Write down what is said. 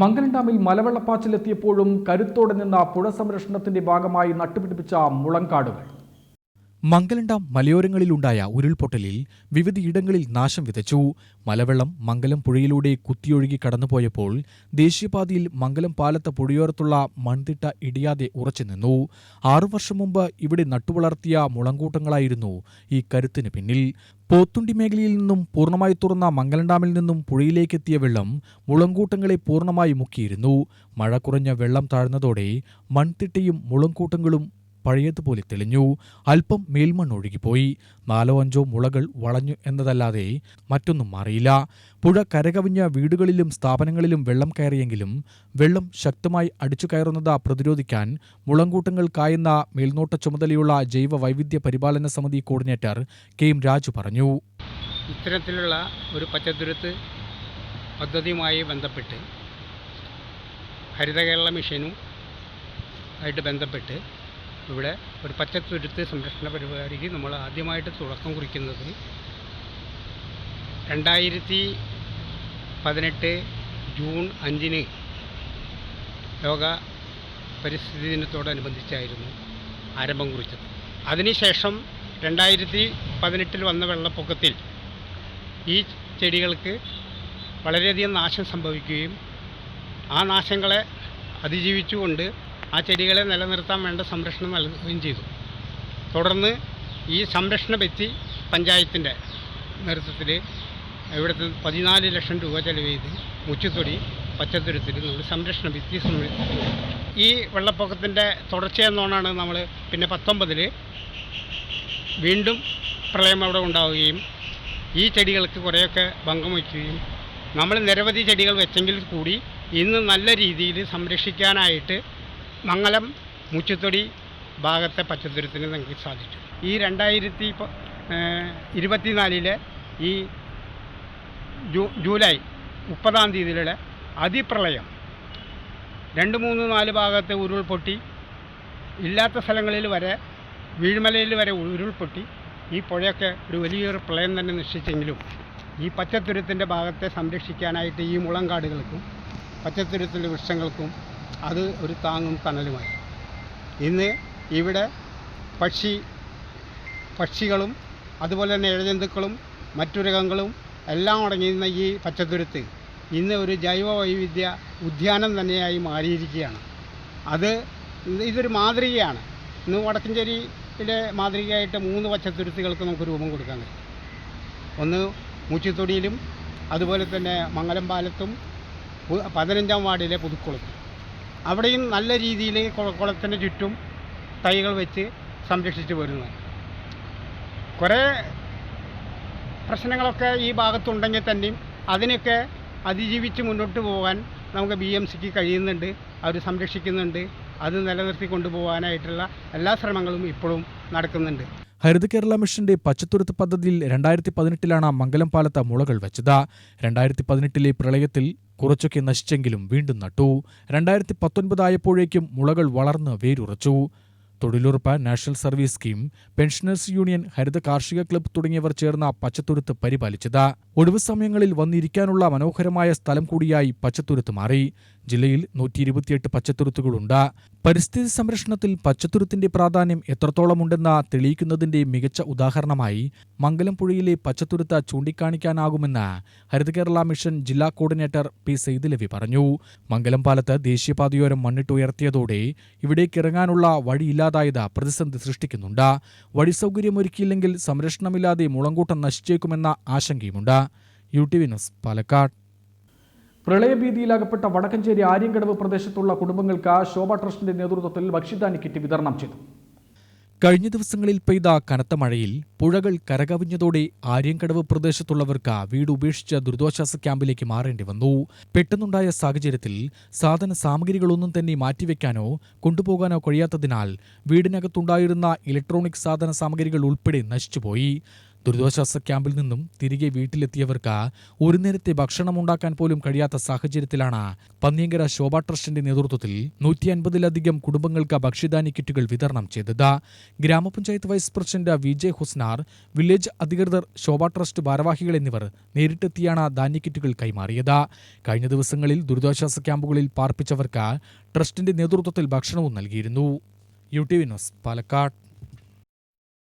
മംഗലം ഡാമിൽ മലവെള്ളപ്പാച്ചിലെത്തിയപ്പോഴും കരുത്തോടെ നിന്ന പുഴ സംരക്ഷണത്തിന്റെ ഭാഗമായി നട്ടുപിടിപ്പിച്ച മുളങ്കാടുകൾ. മംഗലം ഡാം മലയോരങ്ങളിലുണ്ടായ ഉരുൾപൊട്ടലിൽ വിവിധയിടങ്ങളിൽ നാശം വിതച്ചു. മലവെള്ളം മംഗലം പുഴയിലൂടെ കുത്തിയൊഴുകി കടന്നുപോയപ്പോൾ ദേശീയപാതയിൽ മംഗലം പാലത്ത് പുഴയോരത്തുള്ള മൺതിട്ട ഇടിയാതെ ഉറച്ചുനിന്നു ആറു വർഷം മുമ്പ് ഇവിടെ നട്ടുവളർത്തിയ മുളങ്കൂട്ടങ്ങളായിരുന്നു ഈ കരുത്തിന് പിന്നിൽ. പോത്തുണ്ടി മേഖലയിൽ നിന്നും പൂർണമായി തുറന്ന മംഗലണ്ടാമിൽ നിന്നും പുഴയിലേക്കെത്തിയ വെള്ളം മുളങ്കൂട്ടങ്ങളെ പൂർണമായി മുക്കിയിരുന്നു. മഴ കുറഞ്ഞ വെള്ളം താഴ്ന്നതോടെ മൺതിട്ടയും മുളങ്കൂട്ടങ്ങളും പഴയതുപോലെ തെളിഞ്ഞു. അല്പം മേൽമണ്ണ് ഒഴുകിപ്പോയി നാലോ അഞ്ചോ മുളകൾ വളഞ്ഞു എന്നതല്ലാതെ മറ്റൊന്നും മാറിയില്ല. പുഴ കരകവിഞ്ഞ വീടുകളിലും സ്ഥാപനങ്ങളിലും വെള്ളം കയറിയെങ്കിലും വെള്ളം ശക്തമായി അടിച്ചു കയറുന്നത് പ്രതിരോധിക്കാൻ മുളങ്കൂട്ടങ്ങൾ കായുന്ന മേൽനോട്ട ചുമതലയുള്ള ജൈവ വൈവിധ്യ പരിപാലന സമിതി കോർഡിനേറ്റർ കെ എം രാജു പറഞ്ഞു. ഇത്തരത്തിലുള്ള ഒരു പച്ചത്തുരുത്ത് പദ്ധതിയുമായി ബന്ധപ്പെട്ട് ഹരിതകേരള മിഷനും ആയിട്ട് ബന്ധപ്പെട്ട് ഇവിടെ ഒരു പച്ചത്തുരുത്ത് സംരക്ഷണ പരിപാടിക്ക് നമ്മൾ ആദ്യമായിട്ട് തുടക്കം കുറിക്കുന്നത് രണ്ടായിരത്തി പതിനെട്ട് ജൂൺ അഞ്ചിന് ലോക പരിസ്ഥിതി ദിനത്തോടനുബന്ധിച്ചായിരുന്നു ആരംഭം കുറിച്ചത്. അതിനുശേഷം രണ്ടായിരത്തി പതിനെട്ടിൽ വന്ന വെള്ളപ്പൊക്കത്തിൽ ഈ ചെടികൾക്ക് വളരെയധികം നാശം സംഭവിക്കുകയും ആ നാശങ്ങളെ അതിജീവിച്ചുകൊണ്ട് ആ ചെടികളെ നിലനിർത്താൻ വേണ്ട സംരക്ഷണം നൽകുകയും ചെയ്തു. തുടർന്ന് ഈ സംരക്ഷണ ഭിത്തി പഞ്ചായത്തിന്റെ നേതൃത്വത്തിൽ ഇവിടുത്തെ പതിനാല് ലക്ഷം രൂപ ചെലവ് ചെയ്ത് മുച്ചുത്തൊടി പച്ചത്തുരുത്തിൽ നമ്മൾ സംരക്ഷണ ഭിത്തി ഈ വെള്ളപ്പൊക്കത്തിന്റെ തുടർച്ചയെന്നോണാണ് നമ്മൾ പിന്നെ പത്തൊമ്പതിൽ വീണ്ടും പ്രളയം അവിടെ ഉണ്ടാവുകയും ഈ ചെടികൾക്ക് കുറേയൊക്കെ ഭംഗം വയ്ക്കുകയും നമ്മൾ നിരവധി ചെടികൾ വെച്ചെങ്കിൽ കൂടി ഇന്ന് നല്ല രീതിയിൽ സംരക്ഷിക്കാനായിട്ട് മംഗലം മുച്ചുത്തൊടി ഭാഗത്തെ പച്ചത്തുരുത്തിന് നമുക്ക് സാധിച്ചു. ഈ രണ്ടായിരത്തി ഇരുപത്തിനാലിലെ ഈ ജൂലൈ മുപ്പതാം തീയതിയിലെ അതിപ്രളയം രണ്ട് മൂന്ന് നാല് ഭാഗത്തെ ഉരുൾപൊട്ടി ഇല്ലാത്ത സ്ഥലങ്ങളിൽ വരെ വീഴ്മലയിൽ വരെ ഉരുൾപൊട്ടി ഈ പുഴയൊക്കെ ഒരു വലിയൊരു പ്രളയം തന്നെ നിശ്ചയിച്ചെങ്കിലും ഈ പച്ചത്തുരുത്തിന്റെ ഭാഗത്തെ സംരക്ഷിക്കാനായിട്ട് ഈ മുളങ്കാടുകൾക്കും പച്ചത്തുരുത്തിന്റെ വൃക്ഷങ്ങൾക്കും അത് ഒരു താങ്ങും തണലുമായി. ഇന്ന് ഇവിടെ പക്ഷി പക്ഷികളും അതുപോലെ തന്നെ ഇഴജന്തുക്കളും മറ്റുരകങ്ങളും എല്ലാം അടങ്ങിയിരുന്ന ഈ പച്ചത്തുരുത്ത് ഇന്ന് ഒരു ജൈവ വൈവിധ്യ ഉദ്യാനം തന്നെയായി മാറിയിരിക്കുകയാണ്. അത് ഇതൊരു മാതൃകയാണ്. ഇന്ന് വടക്കഞ്ചേരിയിലെ മാതൃകയായിട്ട് മൂന്ന് പച്ചത്തുരുത്തുകൾക്ക് നമുക്ക് രൂപം കൊടുക്കാൻ കഴിയും. ഒന്ന് മൂച്ചിത്തൊടിയിലും അതുപോലെ തന്നെ മംഗലം പാലത്തും പതിനഞ്ചാം വാർഡിലെ പുതുക്കുളത്തും. അവിടെയും നല്ല രീതിയിൽ കുളത്തിന് ചുറ്റും തൈകൾ വെച്ച് സംരക്ഷിച്ച് വരുന്നു കുറേ പ്രശ്നങ്ങളൊക്കെ ഈ ഭാഗത്തുണ്ടെങ്കിൽ തന്നെയും അതിനൊക്കെ അതിജീവിച്ച് മുന്നോട്ട് പോകാൻ നമുക്ക് ബി എം സിക്ക് കഴിയുന്നുണ്ട്. അവർ സംരക്ഷിക്കുന്നുണ്ട്. അത് നിലനിർത്തി കൊണ്ടുപോകാനായിട്ടുള്ള എല്ലാ ശ്രമങ്ങളും ഇപ്പോഴും നടക്കുന്നുണ്ട്. ഹരിത കേരള മിഷന്റെ പച്ചത്തുരുത്ത് പദ്ധതിയിൽ രണ്ടായിരത്തി പതിനെട്ടിലാണ് മംഗലം പാലത്ത മുളകൾ വെച്ചത്. രണ്ടായിരത്തി പതിനെട്ടിലെ പ്രളയത്തിൽ കുറച്ചൊക്കെ നശിച്ചെങ്കിലും വീണ്ടും നട്ടു. രണ്ടായിരത്തി പത്തൊൻപതായപ്പോഴേക്കും മുളകൾ വളർന്ന് വേരുറച്ചു. തൊഴിലുറപ്പ് national service scheme pensioners union ഹരിത കാർഷിക ക്ലബ്ബ് തുടങ്ങിയവർ ചേർന്ന പച്ചത്തുരുത്ത് പരിപാലിച്ചത്. ഒഴിവു സമയങ്ങളിൽ വന്നിരിക്കാനുള്ള മനോഹരമായ സ്ഥലം കൂടിയായി പച്ചത്തുരുത്ത് മാറി. ജില്ലയിൽ നൂറ്റി ഇരുപത്തിയെട്ട് പച്ചത്തുരുത്തുകളുണ്ട്. പരിസ്ഥിതി സംരക്ഷണത്തിൽ പച്ചത്തുരുത്തിന്റെ പ്രാധാന്യം എത്രത്തോളമുണ്ടെന്ന തെളിയിക്കുന്നതിന്റെ മികച്ച ഉദാഹരണമായി മംഗലം പുഴയിലെ പച്ചത്തുരുത്ത് ചൂണ്ടിക്കാണിക്കാനാകുമെന്ന് ഹരിത കേരള മിഷൻ ജില്ലാ കോർഡിനേറ്റർ പി സെയ്ദുലവി പറഞ്ഞു. മംഗലം പാലത്ത് ദേശീയപാതയോരം മണ്ണിട്ടുയർത്തിയതോടെ ഇവിടേക്കിറങ്ങാനുള്ള വഴിയില്ലാതായത് പ്രതിസന്ധി സൃഷ്ടിക്കുന്നുണ്ട്. വഴി സൗകര്യമൊരുക്കിയില്ലെങ്കിൽ സംരക്ഷണമില്ലാതെ മുളങ്കൂട്ടം നശിച്ചേക്കുമെന്ന ആശങ്കയുമുണ്ട്. U T V news Palakkad. പ്രളയഭീതിയിലകപ്പെട്ട Vadakkanchery Aryankadavu പ്രദേശത്തുള്ള കുടുംബങ്ങൾക്ക് ശോഭ ട്രസ്റ്റിന്റെ നേതൃത്വത്തിൽ ഭക്ഷ്യധാന്യ കിറ്റ് വിതരണം ചെയ്തു. കഴിഞ്ഞ ദിവസങ്ങളിൽ പെയ്ത കനത്ത മഴയിൽ പുഴകൾ കരകവിഞ്ഞതോടെ ആര്യങ്കടവ് പ്രദേശത്തുള്ളവർക്ക് വീട് ഉപേക്ഷിച്ച ദുരിതാശ്വാസ ക്യാമ്പിലേക്ക് മാറേണ്ടി വന്നു. പെട്ടെന്നുണ്ടായ സാഹചര്യത്തിൽ സാധന സാമഗ്രികളൊന്നും തന്നെ മാറ്റിവെക്കാനോ കൊണ്ടുപോകാനോ കഴിയാത്തതിനാൽ വീടിനകത്തുണ്ടായിരുന്ന ഇലക്ട്രോണിക് സാധന സാമഗ്രികൾ ഉൾപ്പെടെ നശിച്ചുപോയി. ദുരിതാശ്വാസ ക്യാമ്പിൽ നിന്നും തിരികെ വീട്ടിലെത്തിയവർക്ക് ഒരു നേരത്തെ ഭക്ഷണം ഉണ്ടാക്കാൻ പോലും കഴിയാത്ത സാഹചര്യത്തിലാണ് പന്നിയങ്കര ശോഭ ട്രസ്റ്റിന്റെ നേതൃത്വത്തിൽ നൂറ്റി അൻപതിലധികം കുടുംബങ്ങൾക്ക് ഭക്ഷ്യധാന്യ കിറ്റുകൾ വിതരണം ചെയ്തത്. ഗ്രാമപഞ്ചായത്ത് vice president V J Husnar village അധികൃതർ ശോഭ ട്രസ്റ്റ് ഭാരവാഹികൾ എന്നിവർ നേരിട്ടെത്തിയാണ് ധാന്യ കിറ്റുകൾ കൈമാറിയത്. കഴിഞ്ഞ ദിവസങ്ങളിൽ ദുരിതാശ്വാസ ക്യാമ്പുകളിൽ പാർപ്പിച്ചവർക്ക് ട്രസ്റ്റിന്റെ നേതൃത്വത്തിൽ ഭക്ഷണവും നൽകിയിരുന്നു. U T news Palakkad.